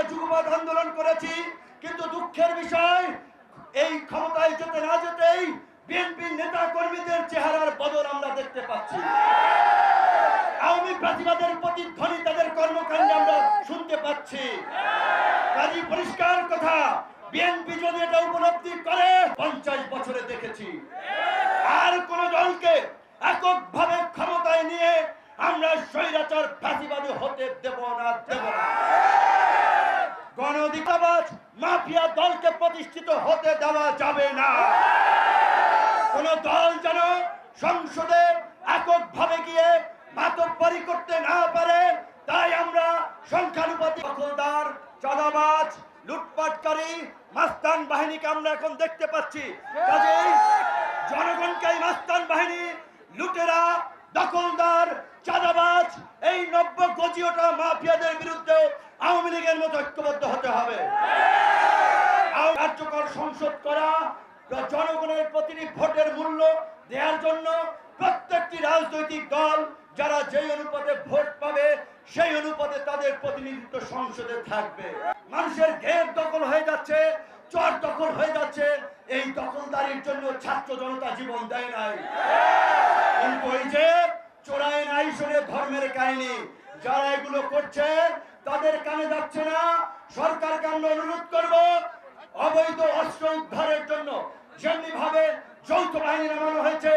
আমরা যুগপৎ আন্দোলন করেছি, কিন্তু দুঃখের বিষয়, এই ক্ষমতায় যেতে না যেতেই বিএনপির নেতা কর্মীদের চেহারার বদল আমরা দেখতে পাচ্ছি। আওয়ামী প্রতিবাদের প্রতিধ্বনি তাদের কর্মকাণ্ডে আমরা শুনতে পাচ্ছি। কাজী পরিষ্কার কথা, বিএনপি যদি এটা উপলব্ধি করে, পঞ্চাশ বছরে দেখেছি। আর কোন দলকে এককভাবে ক্ষমতায় নিয়ে আমরা স্বৈরাচার ফাঁসিবাদী হতে দেব না, দেব গণ মাফিয়া দলকে প্রতিষ্ঠিত হতে দেওয়া যাবে না। কোন দল যেন সংসদে এককভাবে গিয়ে মাতব্বরি করতে না পারে, তাই আমরা সংখ্যানুপাতিক দখলদার, চাঁদাবাজ, লুটপাটকারী, মাস্তান বাহিনীকে আমরা এখন দেখতে পাচ্ছি। জনগণকে এই মাস্তান বাহিনী, লুটেরা, দখলদার, চাঁদাবাজ, এই নব্য গজিওটা মাফিয়াদের বিরুদ্ধে আওয়ামী লীগের মতো ঐক্যবদ্ধ হবে। কার্যকর সংসদ করা, জনগণের প্রতিটি ভোটের মূল্য দেওয়ার জন্য প্রত্যেকটি রাজনৈতিক দল যারা যেই অনুপাতে ভোট পাবে, সেই অনুপাতে তাদের প্রতিনিধিত্ব সংসদে থাকবে। মানুষের ঘের দখল হয়ে যাচ্ছে, চর দখল হয়ে যাচ্ছে। এই দখলদারির জন্য ছাত্র জনতা জীবন দেয় নাই। কিন্তু এই যে চোরাই নাই শুনে ধর্মের কাহিনী, যারা এগুলো করছে তাদের কানে যাচ্ছে না। সরকারকে আমরা অনুরোধ করব অবৈধ অস্ত্র উদ্ধারের জন্য। যেমনি ভাবে যৌথ বাহিনী নামানো হয়েছে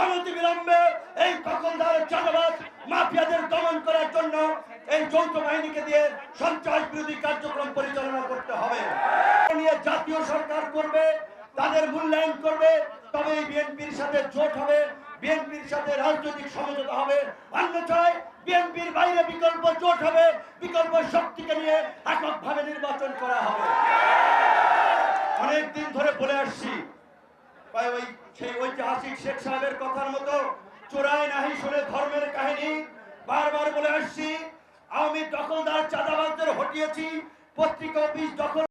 অনতি বিলম্বে এই দখলদার চাঁদাবাদ মাফিয়াদের দমন করার জন্য এই যৌথ বাহিনীকে দিয়ে সন্ত্রাস বিরোধী কার্যক্রম পরিচালনা করতে হবে। নিয়ে জাতীয় সরকার করবে, তাদের মূল্যায়ন করবে তবে বিএনপির সাথে জোট হবে। বিএনপির সাথে রাজনৈতিক সমঝোতা হবে। অন্যথায় বিএনপির বাইরে বিকল্প জোট হবে। বিকল্প শক্তিকে নিয়ে এককভাবে নির্বাচন করা হবে। অনেক দিন ধরে বলে আসছি ওই সেই ঐতিহাসিক শেখ সাহেবের কথার মতো চোরাই নাহি শুনে ধর্মের কাহিনী বারবার বলে আসছি। আমি দখলদার চাঁদাবাজদের হটিয়েছি, পত্রিকা অফিস দখল